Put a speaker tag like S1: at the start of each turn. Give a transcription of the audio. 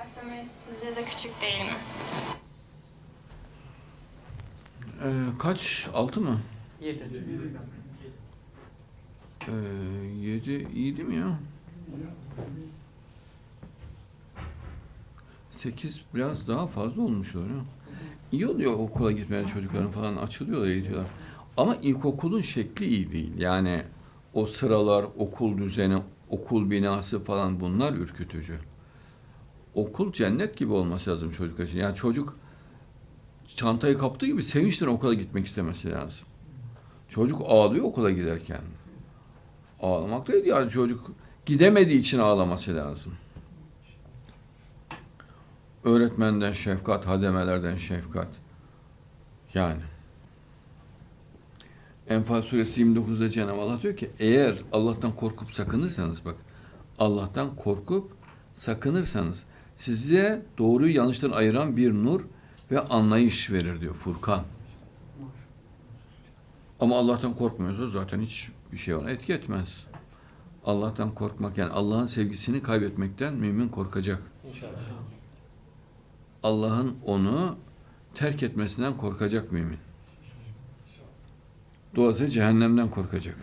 S1: başlamayız sizce de küçük değil mi?
S2: Ee, kaç? Altı mı?
S3: Yedi.
S2: Ee, yedi iyi değil mi ya? Sekiz biraz daha fazla olmuş oluyor. İyi oluyor okula gitmeyen çocukların falan açılıyor eğitiyorlar. Ama ilkokulun şekli iyi değil. Yani o sıralar, okul düzeni, okul binası falan bunlar ürkütücü. Okul cennet gibi olması lazım çocuk için. Yani çocuk çantayı kaptığı gibi sevinçten okula gitmek istemesi lazım. Çocuk ağlıyor okula giderken. Ağlamak değil yani çocuk gidemediği için ağlaması lazım. Öğretmenden şefkat, hademelerden şefkat. Yani. Enfal suresi 29'da Cenab-ı Allah diyor ki eğer Allah'tan korkup sakınırsanız bak Allah'tan korkup sakınırsanız size doğruyu yanlıştan ayıran bir nur ve anlayış verir diyor Furkan. Ama Allah'tan korkmuyorsa zaten hiç bir şey ona etki etmez. Allah'tan korkmak yani Allah'ın sevgisini kaybetmekten mümin korkacak.
S3: İnşallah.
S2: Allah'ın onu terk etmesinden korkacak mümin. Dolayısıyla cehennemden korkacak.